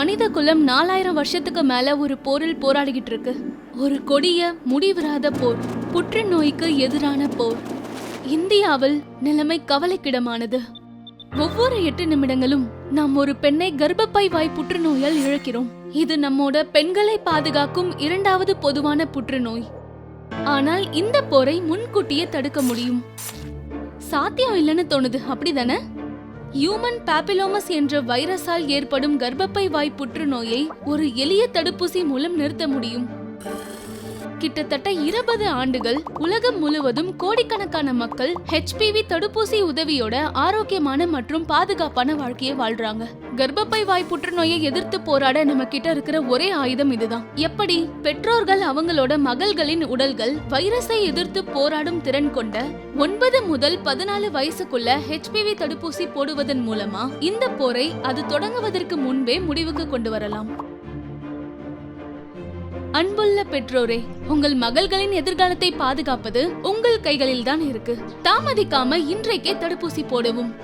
மனித குலம் நாலாயிரம் வருஷத்துக்கு மேல ஒரு போரில் போராடிக்கிட்டு இருக்கு ஒரு கொடிய முடிவிராத போர் புற்றுநோய்க்கு எதிரான போர். இந்தியாவில் நிலைமை கவலைக்கிடமானது. ஒவ்வொரு எட்டு நிமிடங்களும் நாம் ஒரு பெண்ணை கர்ப்பப்பை வாய் புற்றுநோயால் இழக்கிறோம். இது நம்மோட பெண்களை பாதுகாக்கும் இரண்டாவது பொதுவான புற்றுநோய். ஆனால் இந்த போரை முன்கூட்டியே தடுக்க முடியும். சாத்தியம் இல்லைன்னு தோணுது. அப்படிதானே? ஹியூமன் பாப்பிலோமஸ் என்ற வைரஸால் ஏற்படும் கர்ப்பப்பை வாய் புற்றுநோயை ஒரு எளிய தடுப்பூசி மூலம் நிறுத்த முடியும். கிட்டத்தட்ட இருபது ஆண்டுகள் உலகம் முழுவதும் கோடிக்கணக்கான மக்கள் ஹெச்பிவி தடுப்பூசி உதவியோட ஆரோக்கியமான மற்றும் பாதுகாப்பான வாழ்க்கையை வாழ்றாங்க. கர்ப்பப்பை வாய் புற்றுநோயை எதிர்த்து போராட நம்ம கிட்ட இருக்கிற ஒரே ஆயுதம் இதுதான். எப்படி? பெற்றோர்கள் அவங்களோட மகள்களின் உடல்கள் வைரஸை எதிர்த்து போராடும் திறன் கொண்ட ஒன்பது முதல் பதினாலு வயசுக்குள்ள ஹெச்பிவி தடுப்பூசி போடுவதன் மூலமா இந்த போரை அது தொடங்குவதற்கு முன்பே முடிவுக்கு கொண்டு வரலாம். அன்புள்ள பெற்றோரே உங்கள் மகள்களின் எதிர்காலத்தை பாதுகாப்பது உங்கள் கைகளில் தான் இருக்கு. தாமதிக்காம இன்றைக்கே தடுப்பூசி போடவும்.